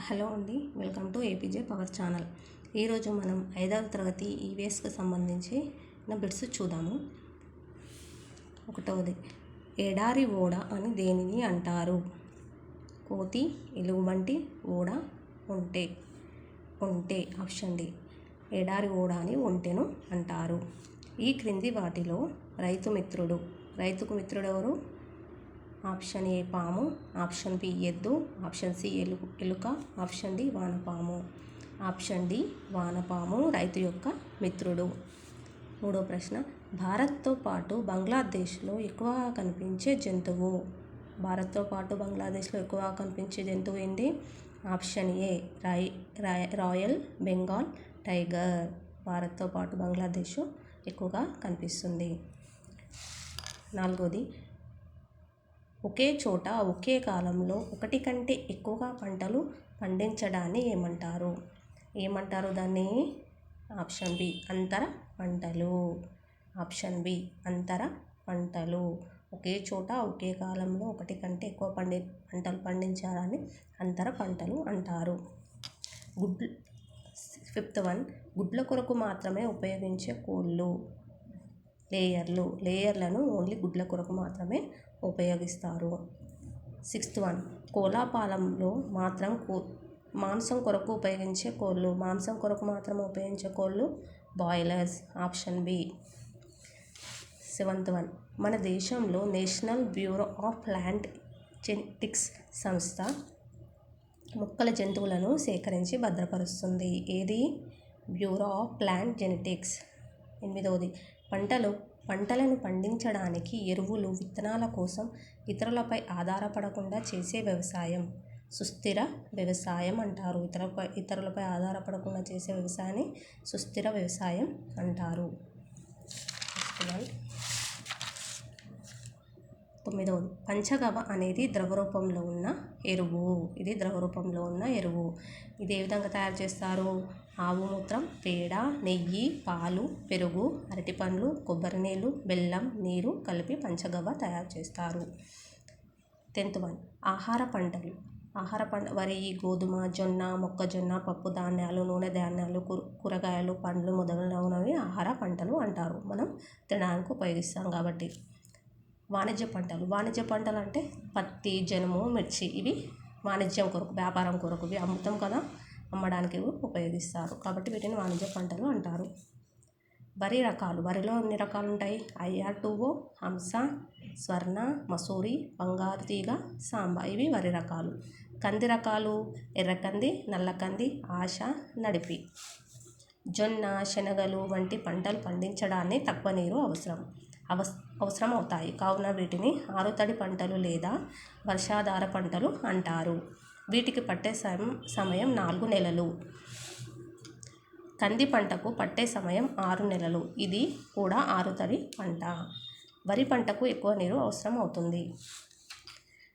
Hello అండి welcome to APJ power channel. ఈరోజు మనం ఐదవ తరగతి ఈవీఎస్కి సంబంధించి బిట్స్ చూద్దాము. ఒకటవది ఎడారి ఓడ అని దేనిని అంటారు? కోతి ఎలుగుబంటి ఓడ ఒంటె. ఒంటె ఆప్షన్ డి. ఎడారి ఓడ అని ఒంటెను అంటారు. ఈ క్రింది వాటిలో రైతు మిత్రుడు. రైతుకు మిత్రుడు ఎవరు ఆప్షన్ ఏ పాము ఆప్షన్ బి ఎద్దు ఆప్షన్ సి ఎలు ఎలుక ఆప్షన్ డి వానపాము. ఆప్షన్ డి వానపాము రైతు యొక్క మిత్రుడు. మూడో ప్రశ్న భారత్తో పాటు బంగ్లాదేశ్లో ఎక్కువగా కనిపించే జంతువు. భారత్తో పాటు బంగ్లాదేశ్లో ఎక్కువగా కనిపించే జంతువు ఏంటి? ఆప్షన్ ఏ రై రాయ్ రాయల్ బెంగాల్ టైగర్. భారత్తో పాటు బంగ్లాదేశ్ ఎక్కువగా కనిపిస్తుంది. నాలుగోది ఒకే చోట ఒకే కాలంలో ఒకటి కంటే ఎక్కువగా పంటలు పండించడాన్ని ఏమంటారు? ఏమంటారు దాన్ని? ఆప్షన్ బి అంతర పంటలు. ఆప్షన్ బి అంతర పంటలు. ఒకే చోట ఒకే కాలంలో ఒకటి కంటే ఎక్కువ పండి పంటలు పండించాలని అంతర పంటలు అంటారు. గుడ్ ఫిఫ్త్ వన్ గుడ్ల కొరకు మాత్రమే ఉపయోగించే కోళ్ళు. లేయర్లు లేయర్లను ఓన్లీ గుడ్ల కొరకు మాత్రమే ఉపయోగిస్తారు. Sixth one. కోలాపాలంలో మాత్రం కో మాంసం కొరకు ఉపయోగించే కోళ్ళు మాంసం కొరకు మాత్రం ఉపయోగించే కోళ్ళు broilers option B. Seventh one. మన దేశంలో national bureau of plant genetics సంస్థ మొక్కల జంతువులను సేకరించి భద్రపరుస్తుంది. ఏది? Bureau of plant genetics. ఎనిమిదవది పంటలు పంటలను పండించడానికి ఎరువులు విత్తనాల కోసం ఇతరులపై ఆధారపడకుండా చేసే వ్యవసాయం. సుస్థిర వ్యవసాయం అంటారు. ఇతరులపై ఇతరులపై ఆధారపడకుండా చేసే వ్యవసాయాన్ని సుస్థిర వ్యవసాయం అంటారు. తొమ్మిదవది పంచగవ అనేది ద్రవ రూపంలో ఉన్న ఎరువు. ఇది ద్రవ రూపంలో ఉన్న ఎరువు. ఇది ఏ విధంగా తయారు చేస్తారు? ఆవు మూత్రం పేడ నెయ్యి పాలు పెరుగు అరటిపండ్లు కొబ్బరి నీళ్ళు బెల్లం నీరు కలిపి పంచగవ్వ తయారు చేస్తారు. Tenth one. ఆహార పంటలు. ఆహార పంట వరి గోధుమ జొన్న మొక్కజొన్న పప్పు ధాన్యాలు నూనె ధాన్యాలు కూరగాయలు పండ్లు మొదలైనవి ఆహార పంటలు అంటారు. మనం తినడానికి ఉపయోగిస్తాం కాబట్టి. వాణిజ్య పంటలు. వాణిజ్య పంటలు అంటే పత్తి జనుము మిర్చి ఇవి వాణిజ్యం కొరకు వ్యాపారం కొరకు ఇవి అమ్ముతాం కదా అమ్మడానికి ఉపయోగిస్తారు. కాబట్టి వీటిని వాణిజ్య పంటలు అంటారు. వరి రకాలు. వరిలో ఎన్ని రకాలు ఉంటాయి ఐఆర్ టూఓ హంస స్వర్ణ మసూరి బంగారు తీగ సాంబా ఇవి వరి రకాలు. కంది రకాలు ఎర్రకంది నల్లకంది ఆశ నడిపి. జొన్న శనగలు వంటి పంటలు పండించడాన్ని తక్కువ నీరు అవసరం. అవస్ అవసరం అవుతాయి కావున వీటిని ఆరుతడి పంటలు లేదా వర్షాధార పంటలు అంటారు. వీటికి పట్టే సమయం సమయం నాలుగు నెలలు. కంది పంటకు పట్టే సమయం ఆరు నెలలు. ఇది కూడా ఆరుతడి పంట. వరి పంటకు ఎక్కువ నీరు అవసరం అవుతుంది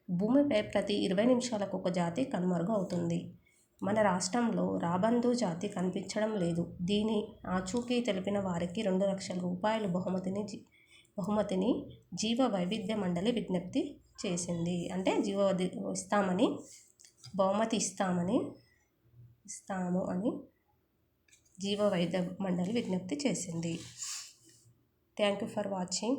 భూమిపై ప్రతి ఇరవై నిమిషాలకు ఒక జాతి కనుమరుగు అవుతుంది. మన రాష్ట్రంలో రాబందు జాతి కనిపించడం లేదు. దీని ఆచూకీ తెలిపిన వారికి రెండు లక్షల రూపాయలు బహుమతిని బహుమతిని జీవ వైవిధ్య మండలి విజ్ఞప్తి చేసింది. అంటే జీవ ఇస్తామని బహుమతి ఇస్తామని ఇస్తాము అని జీవ వైద్య మండలి విజ్ఞప్తి చేసింది. Thank you for watching.